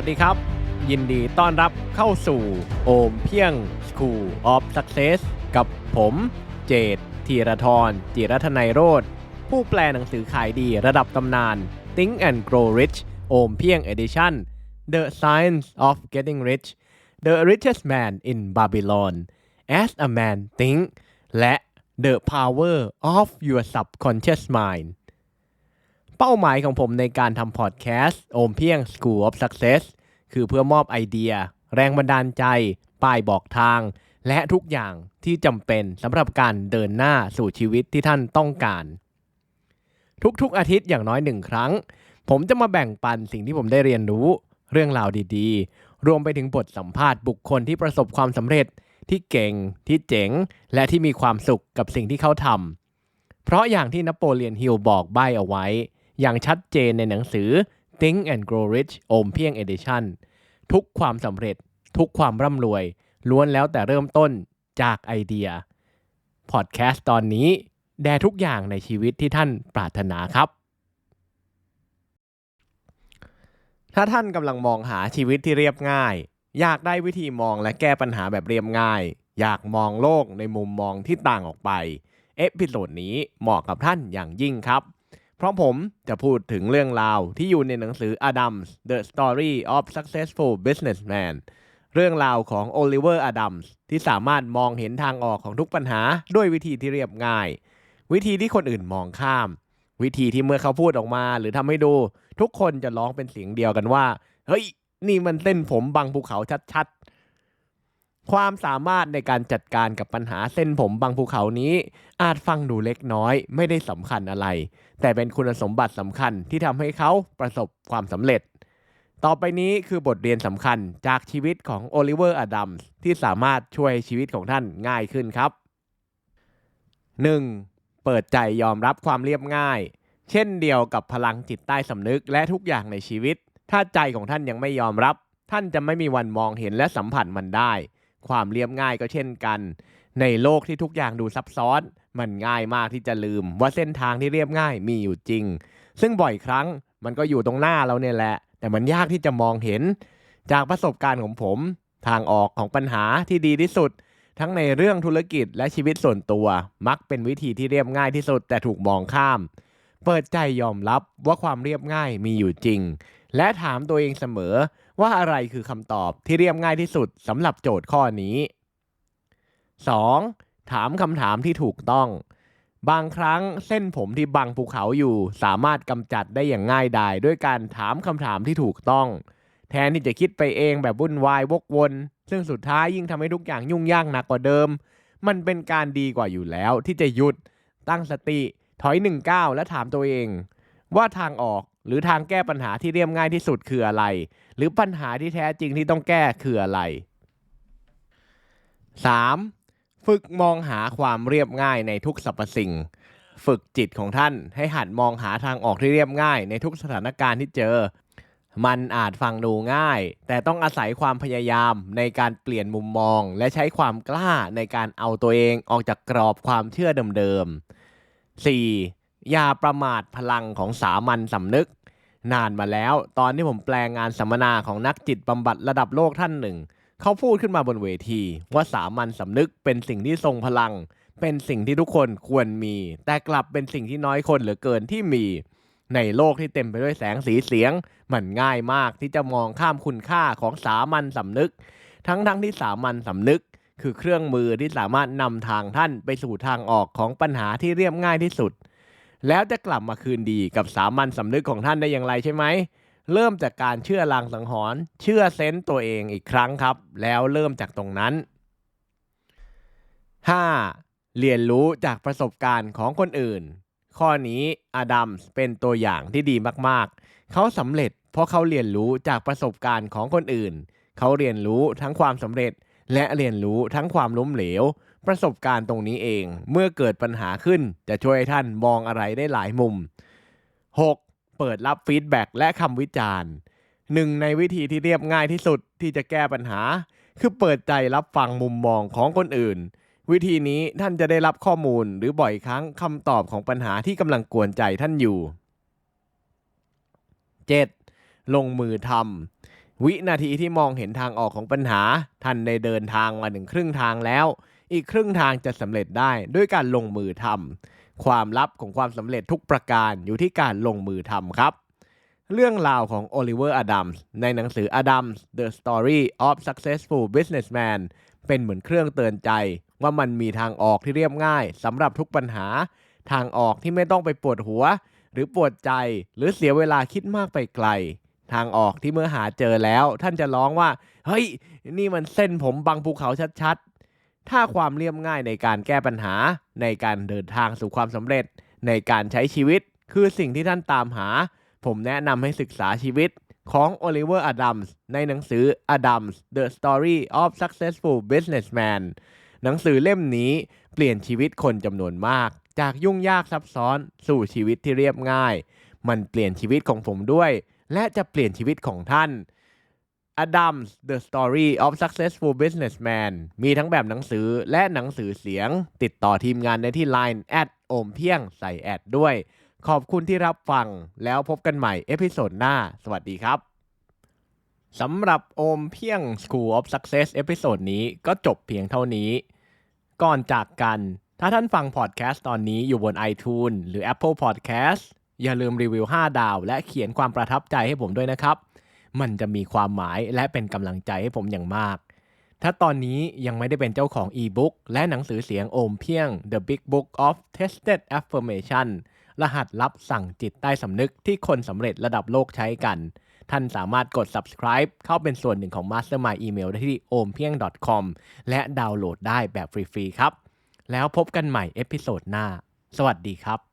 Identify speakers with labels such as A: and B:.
A: วัสดีครับ ยินดีต้อนรับเข้าสู่โอมเพียง School of Success กับผมเจตธีรทรจิรัทนัยโรธผู้แปลหนังสือขายดีระดับตำนาน Think and Grow Rich โอมเพียง Edition The Science of Getting Rich The Richest Man in Babylon As a Man Think และ The Power of Your Subconscious Mind เป้าหมายของผมในการทำพอดแคสต์โอมเพียง School of Success คือเพื่อมอบไอเดีย แรงบันดาลใจ ป้ายบอกทาง และทุกอย่างที่จำเป็นสำหรับการเดินหน้าสู่ชีวิตที่ท่านต้องการ ทุกๆอาทิตย์อย่างน้อยหนึ่งครั้ง ผมจะมาแบ่งปันสิ่งที่ผมได้เรียนรู้ เรื่องราวดีๆ รวมไปถึงบทสัมภาษณ์บุคคลที่ประสบความสำเร็จที่เก่ง ที่เจ๋ง และที่มีความสุขกับสิ่งที่เขาทำเพราะอย่างที่นโปเลียนฮิลบอกใบ้เอาไว้ อย่างชัดเจนในหนังสือ Think and Grow Rich โอมเพียง Edition ทุกความสำเร็จ ทุกความร่ำรวย ล้วนแล้วแต่เริ่มต้นจากไอเดีย พอดแคสต์ตอนนี้ แด่ทุกอย่างในชีวิตที่ท่านปรารถนาครับ ถ้าท่านกำลังมองหาชีวิตที่เรียบง่าย อยากได้วิธีมองและแก้ปัญหาแบบเรียบง่าย อยากมองโลกในมุมมองที่ต่างออกไป เอพิโซดนี้เหมาะกับท่านอย่างยิ่งครับ เพราะผมจะพูดถึงเรื่องราวที่อยู่ในหนังสือ Adams The Story of Successful Businessman เรื่องราวของโอลิเวอร์อดัมส์ที่สามารถมองเห็นทางออกของทุกปัญหาด้วยวิธีที่เรียบง่าย วิธีที่คนอื่นมองข้าม วิธีที่เมื่อเขาพูดออกมาหรือทำให้ดู ทุกคนจะร้องเป็นเสียงเดียวกันว่า เฮ้ย นี่มันเส้นผมบังภูเขาชัด ความสามารถในการจัดการกับปัญหาเส้นผมบังภูเขานี้ อาจฟังดูเล็กน้อย ไม่ได้สำคัญอะไร แต่เป็นคุณสมบัติสำคัญที่ทำให้เขาประสบความสำเร็จ ต่อไปนี้คือบทเรียนสำคัญจากชีวิตของโอลิเวอร์อดัมส์ที่สามารถช่วยชีวิตของท่านง่ายขึ้นครับ 1. เปิดใจยอมรับความเรียบง่าย เช่นเดียวกับพลังจิตใต้สำนึกและทุกอย่างในชีวิต ถ้าใจของท่านยังไม่ยอมรับ ท่านจะไม่มีวันมองเห็นและสัมผัสมันได้ ความเรียบง่ายก็เช่นกัน ในโลกที่ทุกอย่างดูซับซ้อน มันง่ายมากที่จะลืม ว่าเส้นทางที่เรียบง่ายมีอยู่จริง ซึ่งบ่อยครั้งมันก็อยู่ตรงหน้าเราเนี่ยแหละ แต่มันยากที่จะมองเห็น จากประสบการณ์ของผม ทางออกของปัญหาที่ดีที่สุด ทั้งในเรื่องธุรกิจและชีวิตส่วนตัว มักเป็นวิธีที่เรียบง่ายที่สุด แต่ถูกมองข้าม เปิดใจยอมรับว่าความเรียบง่ายมีอยู่จริง และถามตัวเองเสมอ ว่าอะไรคือคำตอบที่เรียบง่ายที่สุดสำหรับโจทย์ข้อนี้ 2. ถามคำถามที่ถูกต้อง บางครั้งเส้นผมที่บังภูเขาอยู่ สามารถกำจัดได้อย่างง่ายดายด้วยการถามคำถามที่ถูกต้อง แทนที่จะคิดไปเองแบบวุ่นวายวกวน ซึ่งสุดท้ายยิ่งทำให้ทุกอย่างยุ่งยากหนักกว่าเดิม มันเป็นการดีกว่าอยู่แล้วที่จะหยุด ตั้งสติ ถอยหนึ่งก้าวและถามตัวเอง ว่าทางออก หรือทางแก้ปัญหาที่เรียบง่ายที่สุดคืออะไร หรือปัญหาที่แท้จริงที่ต้องแก้คืออะไร 3. ฝึกมองหาความเรียบง่ายในทุกสรรพสิ่ง ฝึกจิตของท่านให้หัดมองหาทางออกที่เรียบง่ายในทุกสถานการณ์ที่เจอ มันอาจฟังดูง่าย แต่ต้องอาศัยความพยายามในการเปลี่ยนมุมมอง และใช้ความกล้าในการเอาตัวเองออกจากกรอบความเชื่อเดิมๆ 4. อย่าประมาทพลังของสามัญสำนึก นานมาแล้ว ตอนที่ผมแปลงงานสัมมนาของนักจิตบำบัดระดับโลกท่านหนึ่ง เขาพูดขึ้นมาบนเวที ว่าสามัญสำนึกเป็นสิ่งที่ทรงพลัง เป็นสิ่งที่ทุกคนควรมี แต่กลับเป็นสิ่งที่น้อยคนเหลือเกินที่มี ในโลกที่เต็มไปด้วยแสงสีเสียง มันง่ายมากที่จะมองข้ามคุณค่าของสามัญสำนึก ทั้งทั้งที่สามัญสำนึก คือเครื่องมือที่สามารถนำทางท่านไปสู่ทางออกของปัญหาที่เรียบง่ายที่สุด แล้วจะกลับมาคืนดีกับสามัญสำนึกของท่านได้อย่างไรใช่ไหม เริ่มจากการเชื่อลางสังหรณ์เชื่อเซนต์ตัวเองอีกครั้งครับ แล้วเริ่มจากตรงนั้น 5. เรียนรู้จากประสบการณ์ของคนอื่น ข้อนี้อดัมเป็นตัวอย่างที่ดีมากๆ เขาสำเร็จเพราะเขาเรียนรู้จากประสบการณ์ของคนอื่น เขาเรียนรู้ทั้งความสำเร็จและเรียนรู้ทั้งความล้มเหลว ประสบการณ์ตรงนี้เอง เมื่อเกิดปัญหาขึ้นจะช่วยให้ท่านมองอะไรได้หลายมุม 6. เปิดรับฟีดแบ็กและคำวิจารณ์หนึ่งในวิธีที่เรียบง่ายที่สุดที่จะแก้ปัญหา คือเปิดใจรับฟังมุมมองของคนอื่น วิธีนี้ท่านจะได้รับข้อมูลหรือบ่อยครั้งคำตอบของปัญหาที่กำลังกวนใจท่านอยู่ 7. ลงมือทำวินาทีที่มองเห็นทางออกของปัญหา ท่านได้เดินทางมาถึงครึ่งทางแล้ว อีกครึ่งทางจะสำเร็จได้ด้วยการลงมือทำความลับของความสำเร็จทุกประการอยู่ที่การลงมือทำครับ เรื่องราวของโอลิเวอร์อดัมส์ในหนังสือ Adams The Story of Successful Businessman เป็นเหมือนเครื่องเตือนใจว่ามันมีทางออกที่เรียบง่ายสำหรับทุกปัญหา ทางออกที่ไม่ต้องไปปวดหัว หรือปวดใจหรือเสียเวลาคิดมากไปไกล ทางออกที่เมื่อหาเจอแล้ว ท่านจะร้องว่า เฮ้ย นี่มันเส้นผมบังภูเขาชัดๆ ถ้าความเรียบง่ายในการแก้ปัญหา ในการเดินทางสู่ความสำเร็จ ในการใช้ชีวิต คือสิ่งที่ท่านตามหา ผมแนะนำให้ศึกษาชีวิตของโอลิเวอร์อดัมส์ในหนังสือ Adams The Story of Successful Businessman หนังสือเล่มนี้เปลี่ยนชีวิตคนจำนวนมาก จากยุ่งยากซับซ้อนสู่ชีวิตที่เรียบง่าย มันเปลี่ยนชีวิตของผมด้วย และจะเปลี่ยนชีวิตของท่าน Adams The Story of Successful Businessman มีทั้งแบบหนังสือและหนังสือเสียง ติดต่อทีมงานได้ที่ Line แอดโอมเพียงใส่แอดด้วย ขอบคุณที่รับฟังแล้วพบกันใหม่เอพิโซดหน้า สวัสดีครับสำหรับโอมเพียง School of Success เอพิโซดนี้ก็จบเพียงเท่านี้ ก่อนจากกัน ถ้าท่านฟังพอดแคสต์ตอนนี้อยู่บน iTunes หรือ Apple Podcast อย่าลืมรีวิว 5 ดาว และเขียนความประทับใจให้ผมด้วยนะครับ มันจะมีความหมายและเป็นกำลังใจให้ผมอย่างมาก ถ้าตอนนี้ยังไม่ได้เป็นเจ้าของอีบุ๊กและหนังสือเสียงโอมเพียง The Big Book of Tested Affirmation รหัสลับสั่งจิตใต้สำนึกที่คนสำเร็จระดับโลกใช้กัน ท่านสามารถกด subscribe เข้าเป็นส่วนหนึ่งของ Mastermind Email ได้ที่ o m p i e n g com และดาวน์โหลดได้แบบฟรีๆครับ แล้วพบกันใหม่เอพิโซดหน้า สวัสดีครับ